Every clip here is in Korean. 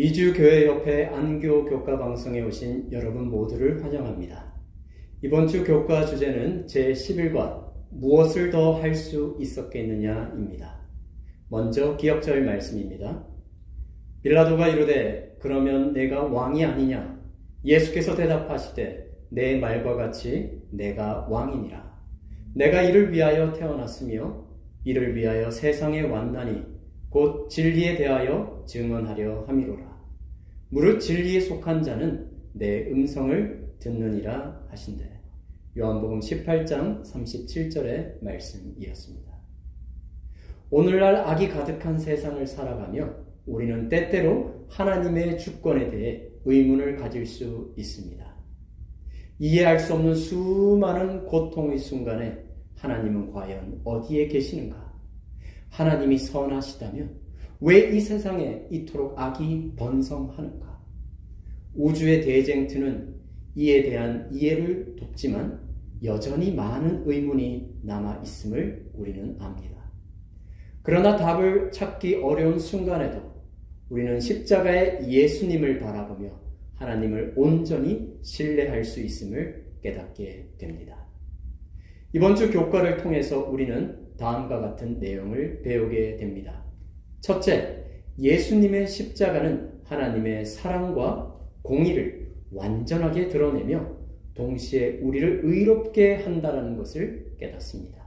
미주교회협회 안교 교과 방송에 오신 여러분 모두를 환영합니다. 이번 주 교과 주제는 제11과 무엇을 더 할 수 있었겠느냐입니다. 먼저 기억절 말씀입니다. 빌라도가 이르되 그러면 내가 왕이 아니냐? 예수께서 대답하시되 내 말과 같이 내가 왕이니라. 내가 이를 위하여 태어났으며 이를 위하여 세상에 왔나니 곧 진리에 대하여 증언하려 함이로라. 무릇 진리에 속한 자는 내 음성을 듣느니라 하신대. 요한복음 18장 37절의 말씀이었습니다. 오늘날 악이 가득한 세상을 살아가며 우리는 때때로 하나님의 주권에 대해 의문을 가질 수 있습니다. 이해할 수 없는 수많은 고통의 순간에 하나님은 과연 어디에 계시는가? 하나님이 선하시다면 왜 이 세상에 이토록 악이 번성하는가? 우주의 대쟁투는 이에 대한 이해를 돕지만 여전히 많은 의문이 남아 있음을 우리는 압니다. 그러나 답을 찾기 어려운 순간에도 우리는 십자가의 예수님을 바라보며 하나님을 온전히 신뢰할 수 있음을 깨닫게 됩니다. 이번 주 교과를 통해서 우리는 다음과 같은 내용을 배우게 됩니다. 첫째, 예수님의 십자가는 하나님의 사랑과 공의를 완전하게 드러내며 동시에 우리를 의롭게 한다는 것을 깨닫습니다.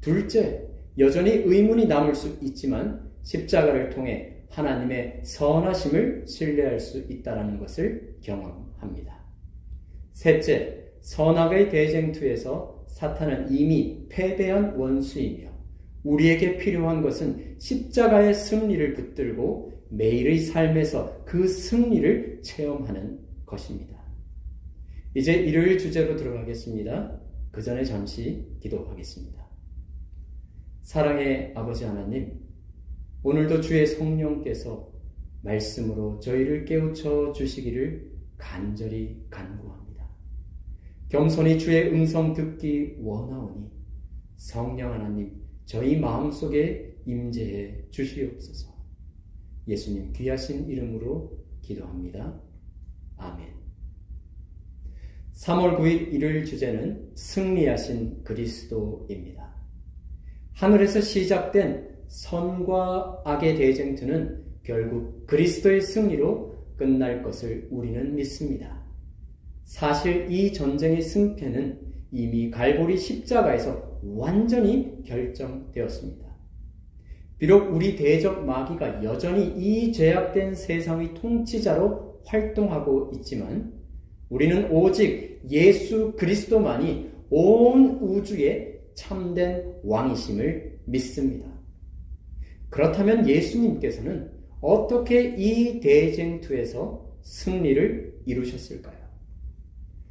둘째, 여전히 의문이 남을 수 있지만 십자가를 통해 하나님의 선하심을 신뢰할 수 있다는 것을 경험합니다. 셋째, 선악의 대쟁투에서 사탄은 이미 패배한 원수이며 우리에게 필요한 것은 십자가의 승리를 붙들고 매일의 삶에서 그 승리를 체험하는 것입니다. 이제 일요일 주제로 들어가겠습니다. 그 전에 잠시 기도하겠습니다. 사랑의 아버지 하나님, 오늘도 주의 성령께서 말씀으로 저희를 깨우쳐 주시기를 간절히 간구합니다. 겸손히 주의 음성 듣기 원하오니 성령 하나님 저희 마음속에 임재해 주시옵소서. 예수님 귀하신 이름으로 기도합니다. 아멘. 3월 9일 일요일 주제는 승리하신 그리스도입니다. 하늘에서 시작된 선과 악의 대쟁투는 결국 그리스도의 승리로 끝날 것을 우리는 믿습니다. 사실 이 전쟁의 승패는 이미 갈보리 십자가에서 완전히 결정되었습니다. 비록 우리 대적 마귀가 여전히 이 죄악된 세상의 통치자로 활동하고 있지만 우리는 오직 예수 그리스도만이 온 우주의 참된 왕이심을 믿습니다. 그렇다면 예수님께서는 어떻게 이 대쟁투에서 승리를 이루셨을까요?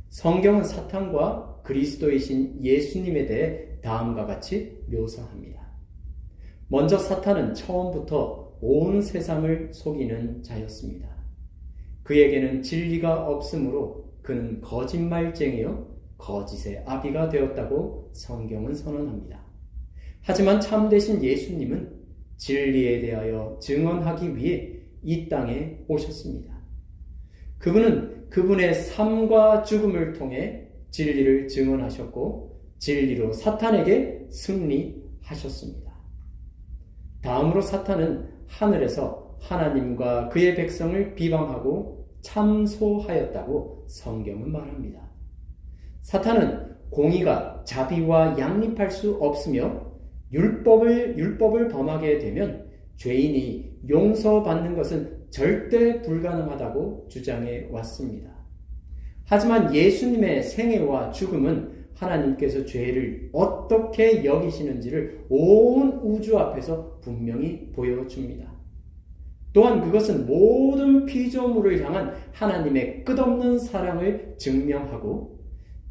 성경은 사탄과 그리스도이신 예수님에 대해 다음과 같이 묘사합니다. 먼저 사탄은 처음부터 온 세상을 속이는 자였습니다. 그에게는 진리가 없으므로 그는 거짓말쟁이요 거짓의 아비가 되었다고 성경은 선언합니다. 하지만 참되신 예수님은 진리에 대하여 증언하기 위해 이 땅에 오셨습니다. 그분은 그분의 삶과 죽음을 통해 진리를 증언하셨고 진리로 사탄에게 승리하셨습니다. 다음으로 사탄은 하늘에서 하나님과 그의 백성을 비방하고 참소하였다고 성경은 말합니다. 사탄은 공의가 자비와 양립할 수 없으며 율법을 율법을 범하게 되면 죄인이 용서받는 것은 절대 불가능하다고 주장해 왔습니다. 하지만 예수님의 생애와 죽음은 하나님께서 죄를 어떻게 여기시는지를 온 우주 앞에서 분명히 보여줍니다. 또한 그것은 모든 피조물을 향한 하나님의 끝없는 사랑을 증명하고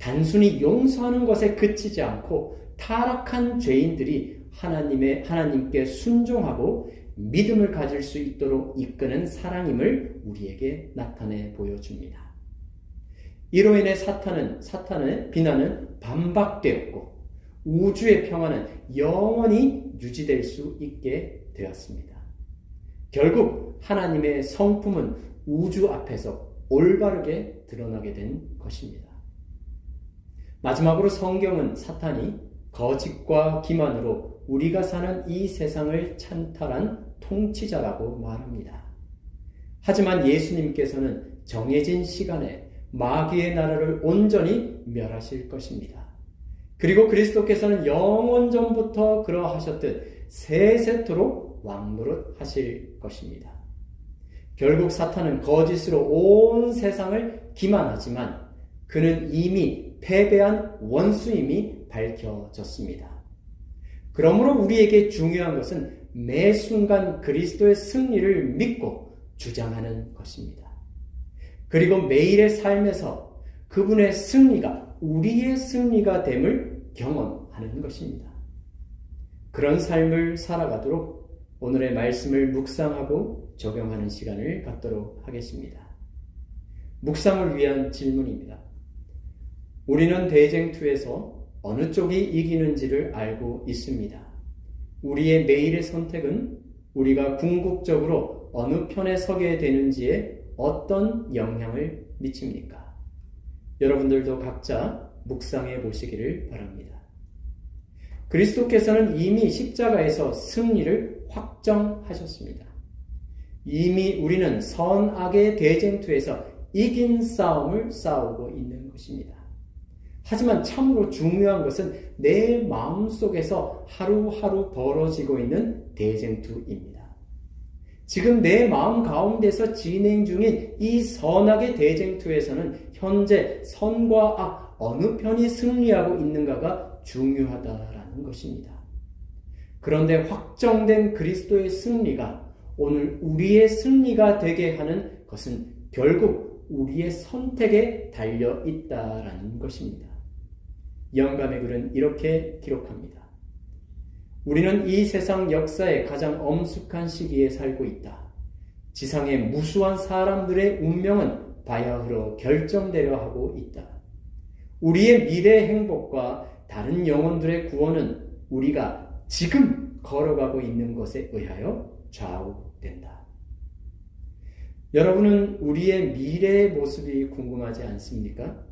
단순히 용서하는 것에 그치지 않고 타락한 죄인들이 하나님의 하나님께 순종하고 믿음을 가질 수 있도록 이끄는 사랑임을 우리에게 나타내 보여줍니다. 이로 인해 사탄은 사탄의 비난은 반박되었고 우주의 평화는 영원히 유지될 수 있게 되었습니다. 결국 하나님의 성품은 우주 앞에서 올바르게 드러나게 된 것입니다. 마지막으로 성경은 사탄이 거짓과 기만으로 우리가 사는 이 세상을 찬탈한 통치자라고 말합니다. 하지만 예수님께서는 정해진 시간에 마귀의 나라를 온전히 멸하실 것입니다. 그리고 그리스도께서는 영원 전부터 그러하셨듯 세세토록 왕노릇 하실 것입니다. 결국 사탄은 거짓으로 온 세상을 기만하지만 그는 이미 패배한 원수임이 밝혀졌습니다. 그러므로 우리에게 중요한 것은 매 순간 그리스도의 승리를 믿고 주장하는 것입니다. 그리고 매일의 삶에서 그분의 승리가 우리의 승리가 됨을 경험하는 것입니다. 그런 삶을 살아가도록 오늘의 말씀을 묵상하고 적용하는 시간을 갖도록 하겠습니다. 묵상을 위한 질문입니다. 우리는 대쟁투에서 어느 쪽이 이기는지를 알고 있습니다. 우리의 매일의 선택은 우리가 궁극적으로 어느 편에 서게 되는지에 어떤 영향을 미칩니까? 여러분들도 각자 묵상해 보시기를 바랍니다. 그리스도께서는 이미 십자가에서 승리를 확정하셨습니다. 이미 우리는 선악의 대쟁투에서 이긴 싸움을 싸우고 있는 것입니다. 하지만 참으로 중요한 것은 내 마음 속에서 하루하루 벌어지고 있는 대쟁투입니다. 지금 내 마음 가운데서 진행 중인 이 선악의 대쟁투에서는 현재 선과 악 어느 편이 승리하고 있는가가 중요하다라는 것입니다. 그런데 확정된 그리스도의 승리가 오늘 우리의 승리가 되게 하는 것은 결국 우리의 선택에 달려 있다라는 것입니다. 영감의 글은 이렇게 기록합니다. 우리는 이 세상 역사의 가장 엄숙한 시기에 살고 있다. 지상의 무수한 사람들의 운명은 바야흐로 결정되려 하고 있다. 우리의 미래 행복과 다른 영혼들의 구원은 우리가 지금 걸어가고 있는 것에 의하여 좌우된다. 여러분은 우리의 미래의 모습이 궁금하지 않습니까?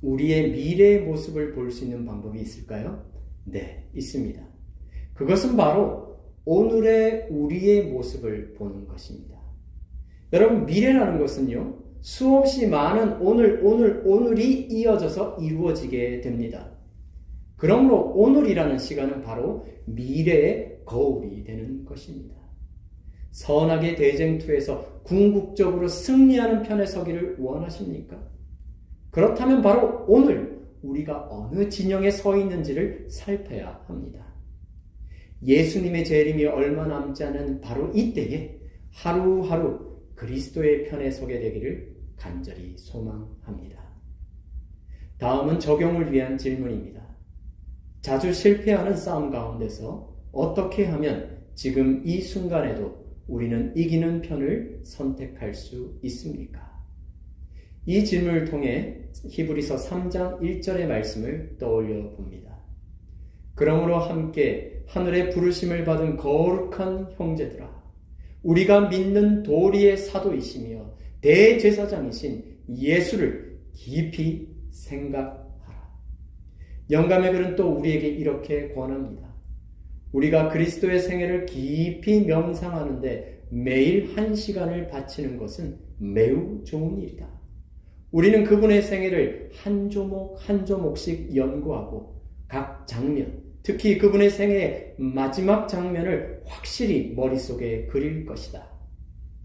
우리의 미래의 모습을 볼 수 있는 방법이 있을까요? 네, 있습니다. 그것은 바로 오늘의 우리의 모습을 보는 것입니다. 여러분, 미래라는 것은요, 수없이 많은 오늘, 오늘, 오늘이 이어져서 이루어지게 됩니다. 그러므로 오늘이라는 시간은 바로 미래의 거울이 되는 것입니다. 선악의 대쟁투에서 궁극적으로 승리하는 편에 서기를 원하십니까? 그렇다면 바로 오늘 우리가 어느 진영에 서 있는지를 살펴야 합니다. 예수님의 재림이 얼마 남지 않은 바로 이때에 하루하루 그리스도의 편에 서게 되기를 간절히 소망합니다. 다음은 적용을 위한 질문입니다. 자주 실패하는 싸움 가운데서 어떻게 하면 지금 이 순간에도 우리는 이기는 편을 선택할 수 있습니까? 이 질문을 통해 히브리서 3장 1절의 말씀을 떠올려 봅니다. 그러므로 함께 하늘의 부르심을 받은 거룩한 형제들아 우리가 믿는 도리의 사도이시며 대제사장이신 예수를 깊이 생각하라. 영감의 글은 또 우리에게 이렇게 권합니다. 우리가 그리스도의 생애를 깊이 명상하는데 매일 한 시간을 바치는 것은 매우 좋은 일이다. 우리는 그분의 생애를 한 조목 한 조목씩 연구하고 각 장면, 특히 그분의 생애의 마지막 장면을 확실히 머릿속에 그릴 것이다.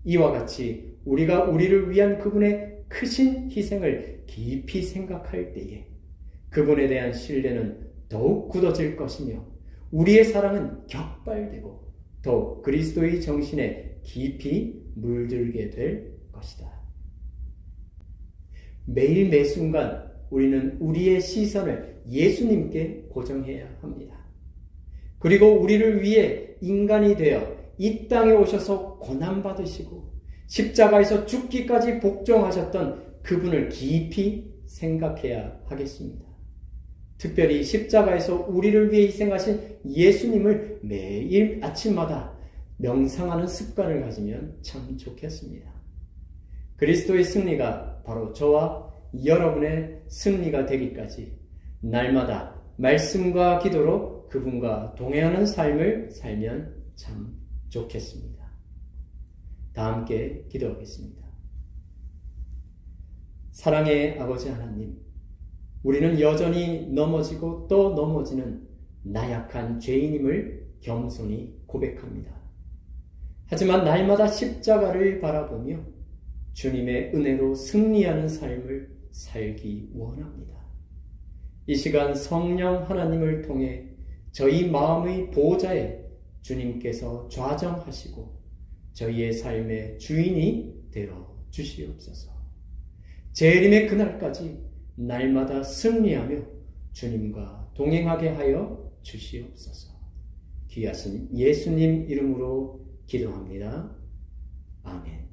이와 같이 우리가 우리를 위한 그분의 크신 희생을 깊이 생각할 때에 그분에 대한 신뢰는 더욱 굳어질 것이며 우리의 사랑은 격발되고 더욱 그리스도의 정신에 깊이 물들게 될 것이다. 매일 매 순간 우리는 우리의 시선을 예수님께 고정해야 합니다. 그리고 우리를 위해 인간이 되어 이 땅에 오셔서 고난받으시고 십자가에서 죽기까지 복종하셨던 그분을 깊이 생각해야 하겠습니다. 특별히 십자가에서 우리를 위해 희생하신 예수님을 매일 아침마다 명상하는 습관을 가지면 참 좋겠습니다. 그리스도의 승리가 바로 저와 여러분의 승리가 되기까지 날마다 말씀과 기도로 그분과 동행하는 삶을 살면 참 좋겠습니다. 다 함께 기도하겠습니다. 사랑의 아버지 하나님, 우리는 여전히 넘어지고 또 넘어지는 나약한 죄인임을 겸손히 고백합니다. 하지만 날마다 십자가를 바라보며 주님의 은혜로 승리하는 삶을 살기 원합니다. 이 시간 성령 하나님을 통해 저희 마음의 보호자에 주님께서 좌정하시고 저희의 삶의 주인이 되어 주시옵소서. 재림의 그날까지 날마다 승리하며 주님과 동행하게 하여 주시옵소서. 귀하신 예수님 이름으로 기도합니다. 아멘.